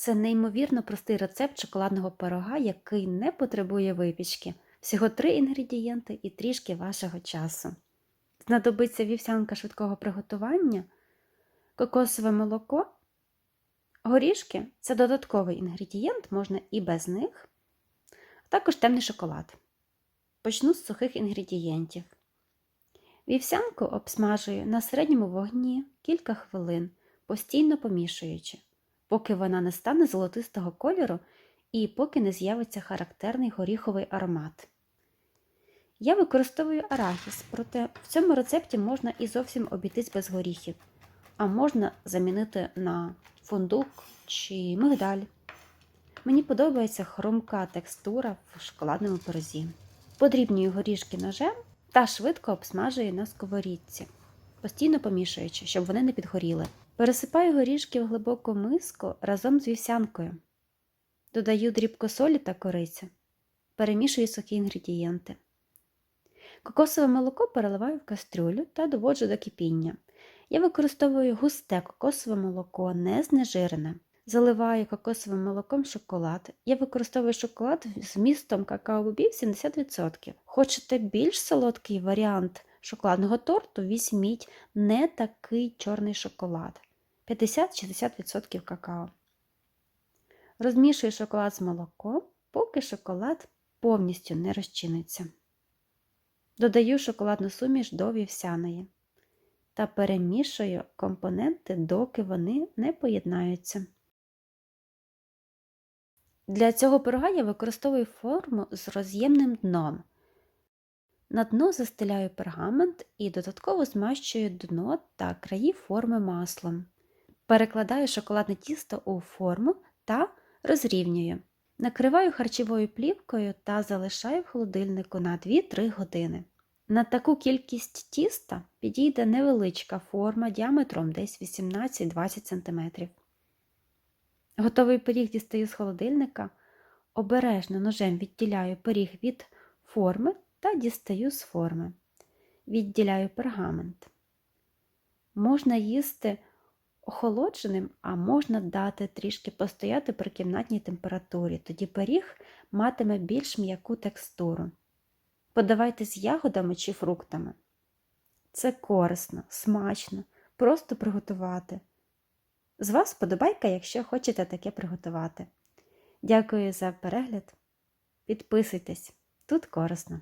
Це неймовірно простий рецепт шоколадного пирога, який не потребує випічки. Всього три інгредієнти і трішки вашого часу. Знадобиться вівсянка швидкого приготування, кокосове молоко, горішки це додатковий інгредієнт, можна і без них, а також темний шоколад. Почну з сухих інгредієнтів. Вівсянку обсмажую на середньому вогні кілька хвилин, постійно помішуючи, поки вона не стане золотистого кольору і поки не з'явиться характерний горіховий аромат. Я використовую арахіс, проте в цьому рецепті можна і зовсім обійтись без горіхів, а можна замінити на фундук чи мигдаль. Мені подобається хрумка текстура в шоколадному пирозі. Подрібнюю горішки ножем та швидко обсмажую на сковорідці, постійно помішуючи, щоб вони не підгоріли. Пересипаю горішки в глибоку миску разом з вівсянкою. Додаю дрібку солі та корицю. Перемішую сухі інгредієнти. Кокосове молоко переливаю в кастрюлю та доводжу до кипіння. Я використовую густе кокосове молоко, не знежирене. Заливаю кокосовим молоком шоколад. Я використовую шоколад з вмістом какао-бобів 70%. Хочете більш солодкий варіант шоколадного торту, візьміть не такий чорний шоколад 50-60% какао. Розмішую шоколад з молоком, поки шоколад повністю не розчиниться. Додаю шоколадну суміш до вівсяної та перемішую компоненти, доки вони не поєднаються. Для цього пирога я використовую форму з роз'ємним дном. На дно застеляю пергамент і додатково змащую дно та краї форми маслом. Перекладаю шоколадне тісто у форму та розрівнюю. Накриваю харчовою плівкою та залишаю в холодильнику на 2-3 години. На таку кількість тіста підійде невеличка форма діаметром десь 18-20 см. Готовий пиріг дістаю з холодильника, обережно ножем відділяю пиріг від форми та дістаю з форми. Відділяю пергамент. Можна їсти охолодженим, а можна дати трішки постояти при кімнатній температурі, тоді пиріг матиме більш м'яку текстуру. Подавайте з ягодами чи фруктами. Це корисно, смачно, просто приготувати. З вас подобайка, якщо хочете таке приготувати. Дякую за перегляд. Підписуйтесь, тут корисно.